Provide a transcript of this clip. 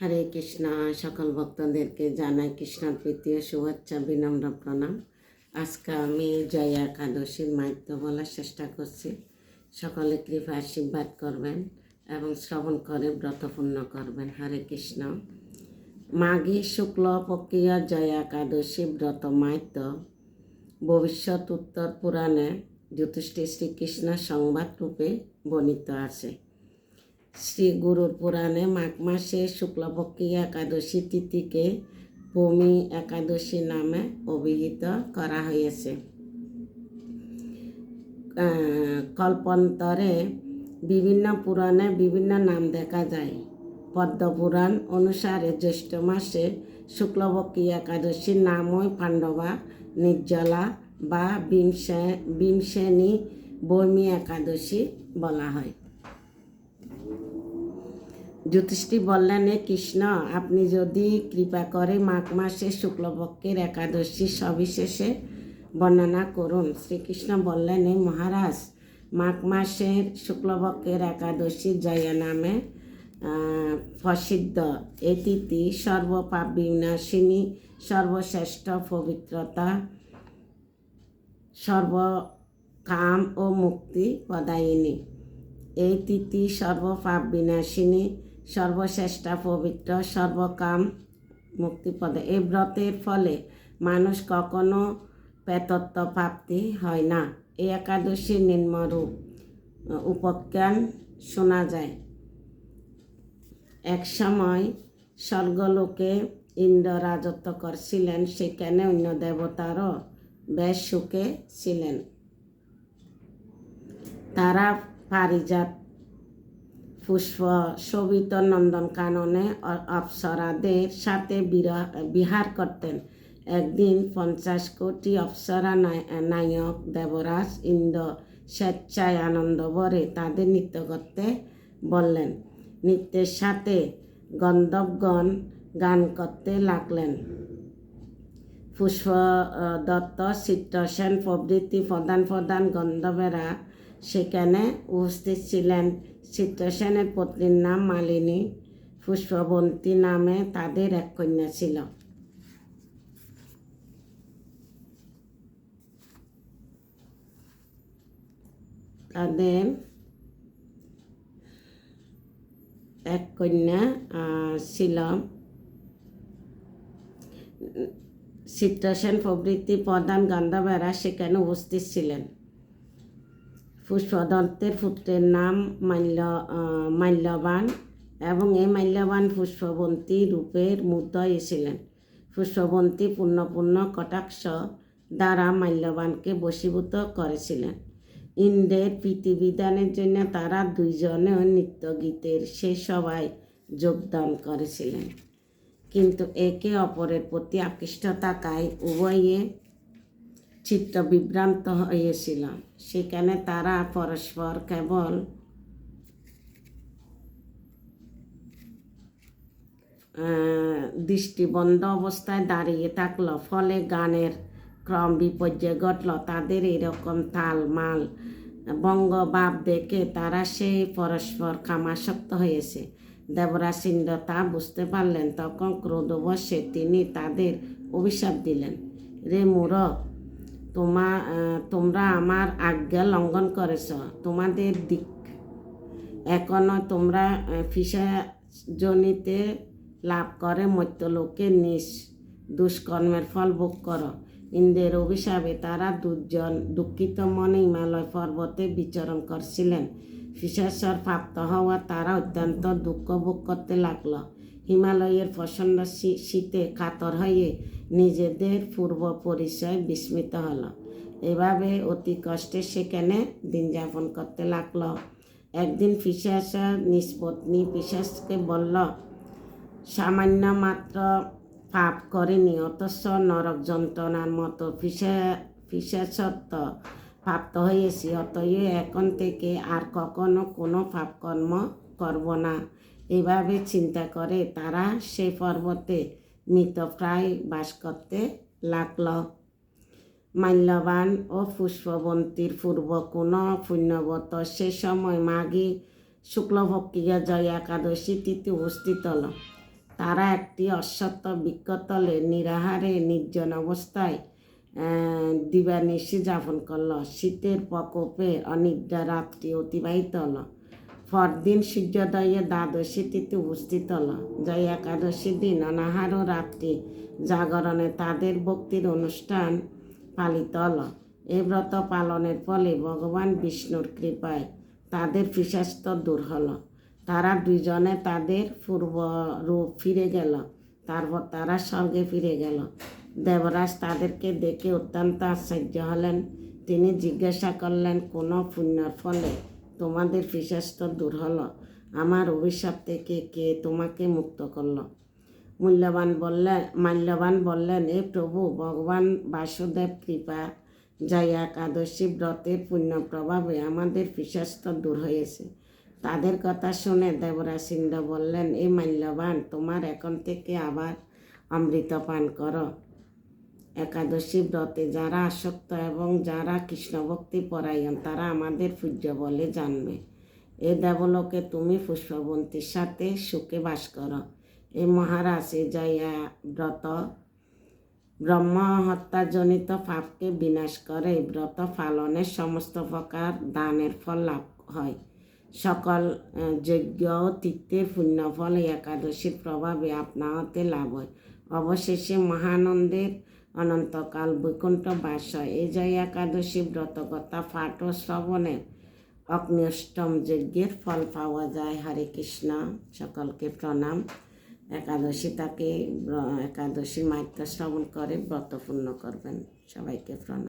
হরে কৃষ্ণ, সকল ভক্তদেরকে জানাই কৃষ্ণ প্রীতি শুভেচ্ছা, বিনম্র প্রণাম। আজকে আমি জয় একাদশীর মাহিত্য বলার চেষ্টা করছি। সকলে কৃপা আশীর্বাদ করবেন এবং শ্রবণ করে ব্রতপূর্ণ করবেন। হরে কৃষ্ণ। মাঘী শুক্ল পক্ষীয় জয় একাদশী ব্রত মাহিত্য। ভবিষ্যৎ উত্তর পুরাণে যুধিষ্ঠির শ্রীকৃষ্ণ সংবাদ রূপে বর্ণিত আছে। শ্রী গুরুর পুরাণে মাঘ মাসে শুক্লপক্ষী একাদশী তিথিকে ভূমি একাদশী নামে অভিহিত করা হয়েছে। কল্পান্তরে বিভিন্ন পুরাণে বিভিন্ন নাম দেখা যায়। পদ্মপুরাণ অনুসারে জ্যৈষ্ঠ মাসে শুক্লপক্ষী একাদশীর নামই পাণ্ডবা, নির্জলা বা বিংশে বিংশেনী বৈমী একাদশী বলা হয়। জ্যোতিষটি বললেন এ কৃষ্ণ, আপনি যদি কৃপা করে মাঘ মাসে শুক্লপক্ষের একাদশী সবিশেষে বর্ণনা করুন। শ্রীকৃষ্ণ বললেন এই মহারাজ, মাঘ মাসের শুক্লপক্ষের একাদশী জয়া নামে প্রসিদ্ধ। এই তিথি সর্বপাপ বিনাশিনী, সর্বশ্রেষ্ঠ পবিত্রতা, সর্বকাম ও মুক্তি প্রদায়িনী। এই তিথি সর্বপাপ বিনাশিনী সর্বশ্রেষ্ঠ পবিত্র, সর্বকাম মুক্তিপদে। এই ব্রতের ফলে মানুষ কখনো পেতত্ব প্রাপ্তি হয় না। এই একাদশীর নিম্নরূপ উপাখ্যান শোনা যায়। এক সময় স্বর্গলোকে ইন্দ্র রাজত্ব করছিলেন, সেখানে অন্য দেবতারও বেশ সুখে ছিলেন। তারা পারিজাত পুষ্প শোভিত নন্দন কাননে অপ্সরাদের সাথে বিহার করতেন। একদিন পঞ্চাশ কোটি অপ্সরা নায়ক দেবরাজ ইন্দ্র স্বেচ্ছায় আনন্দ ভরে তাদের নৃত্য করতে বললেন। নৃত্যের সাথে গন্ধবগণ গান করতে লাগলেন। পুষ্প দত্ত চিত্রসেন প্রভৃতি প্রধান প্রধান গন্ধর্বেরা সেখানে উপস্থিত ছিলেন চিত্রসেনের পত্নীর নাম মালিনী পুষ্পবন্তী নামে তাদের এক কন্যা ছিল। তাদের এক কন্যা ছিল চিত্রসেন প্রভৃতি প্রধান গান্ধবেরা সেখানে উপস্থিত ছিলেন। পুষ্পদত্তের পুত্রের নাম মাল্য মাল্যবান এবং এই মাল্যবান পুষ্পবন্তী রূপের মূর্ত এসেছিলেন। পুষ্পবন্তী পূর্ণপূর্ণ কটাক্ষ দ্বারা মাল্যবানকে বশীভূত করেছিলেন। ইন্দ্রের প্রীতিবিধানের জন্য তারা দুইজনে নৃত্য গীতের সে সবাই যোগদান করেছিলেন। কিন্তু একে অপরের প্রতি আকৃষ্ট থাকায় উভয়ে চিত্ত বিভ্রান্ত হয়েছিল সেখানে তারা পরস্পর কেবল দৃষ্টিবন্ধ অবস্থায় দাঁড়িয়ে থাকল। ফলে গানের ক্রম বিপর্যয় ঘটল। তাদের এরকম তাল মাল বঙ্গভাব দেখে তারা সেই পরস্পর কামাসক্ত হয়েছে। দেবরাজ ইন্দ্র তা বুঝতে পারলেন, তখন ক্রোধবশে তিনি তাদের অভিশাপ দিলেন। রে মূরখ তোমা তোমরা আমার আজ্ঞা লঙ্ঘন করেছ। তোমাদের দিক। এখনও তোমরা জনিতে লাভ করে মত্যলোকে নিজ দুষ্কর্মের ফল ভোগ করো। ইন্দ্রের অভিশাপে তারা দুজন দুঃখিত মনে হিমালয় পর্বতে বিচরণ করছিলেন। ফিসাসর প্রাপ্ত হওয়া তারা অত্যন্ত দুঃখ ভোগ করতে লাগল। হিমালয়ের শী- শীতে কাতর হয়ে নিজেদের পূর্ব পরিচয় বিস্মিত হলো। এভাবে অতি কষ্টে সেখানে দিন যাপন করতে লাগল। একদিন পিসাসের নিষ্পত্নী পিসাসকে বলল, সামান্য মাত্র পাপ করেনি, অথচ নরক যন্ত্রণার মতো পিসা পিসাসত্ব প্রাপ্ত হয়েছি অতএব এখন থেকে আর কখনো কোনো পাপকর্ম করব না। এভাবে চিন্তা করে তারা সেই পর্বতে মৃতপ্রায় বাস করতে লাগল। মাল্যবান ও পুষ্পবন্তীর পূর্ব কোনো পুণ্যবত সে সময় মাঘী শুক্লভক্ষীয় জয় একাদশী তিথি উপস্থিত হল। তারা একটি অশ্বত্থ বৃক্ষতলে নিরাহারে নির্জন অবস্থায় দিবানিশি যাপন করল। শীতের প্রকোপে অনিদ্রা রাত্রি অতিবাহিত হলো। পরদিন সূর্যোদয়ে দ্বাদশী তিথি উপস্থিত হলো। জয় একাদশী দিন অনাহার ও রাত্রি জাগরণে তাদের ভক্তির অনুষ্ঠান পালিত হলো। এই ব্রত পালনের ফলে ভগবান বিষ্ণুর কৃপায় তাদের পিসাস্ত দূর হলো। তারা দুজনে তাদের পূর্ব রূপ ফিরে গেল। তারপর তারা স্বর্গে ফিরে গেল। দেবরাজ তাদেরকে দেখে অত্যন্ত আশ্চর্য হলেন। তিনি জিজ্ঞাসা করলেন, কোনো পুণ্যর ফলে তোমাদের পিসাস্ত দূর হলো। আমার অভিশাপ থেকে কে তোমাকে মুক্ত করল? মূল্যবান বললেন মাল্যবান বললেন, এ প্রভু, ভগবান বাসুদেব কৃপা, যাই একাদশী ব্রতের পুণ্য প্রভাবে আমাদের পিসাস্ত দূর হয়েছে। তাদের কথা শুনে দেবরাজ ইন্দ্র বললেন, এ মাল্যবান, তোমার এখন থেকে আবার অমৃত পান করো। একাদশী ব্রতে যারা আসক্ত এবং যারা কৃষ্ণভক্তি পরায়ণ, তারা আমাদের পূজ্য বলে জানবে। এ দেবলোকে তুমি পুষ্পবন্তীর সাথে সুখে বাস করো। এ মহারাজ জয়া ব্রত ব্রহ্ম হত্যাজনিত পাপকে বিনাশ করে। ব্রত পালনের সমস্ত প্রকার দানের ফল লাভ হয়। সকল যজ্ঞ তীর্থের পুণ্যফল একাদশীর প্রভাবে আপনা হতে লাভ হয়। অবশেষে মহানন্দের অনন্তকাল বৈকুণ্ঠ বাস। এই জয় একাদশী ব্রতকথা পাঠ ও শ্রবণে অগ্নিষ্টম যজ্ঞের ফল পাওয়া যায়। হরে কৃষ্ণ। সকলকে প্রণাম। একাদশী তাকে একাদশী মাত্র শ্রবণ করে ব্রত পূর্ণ করবেন। সবাইকে প্রণাম।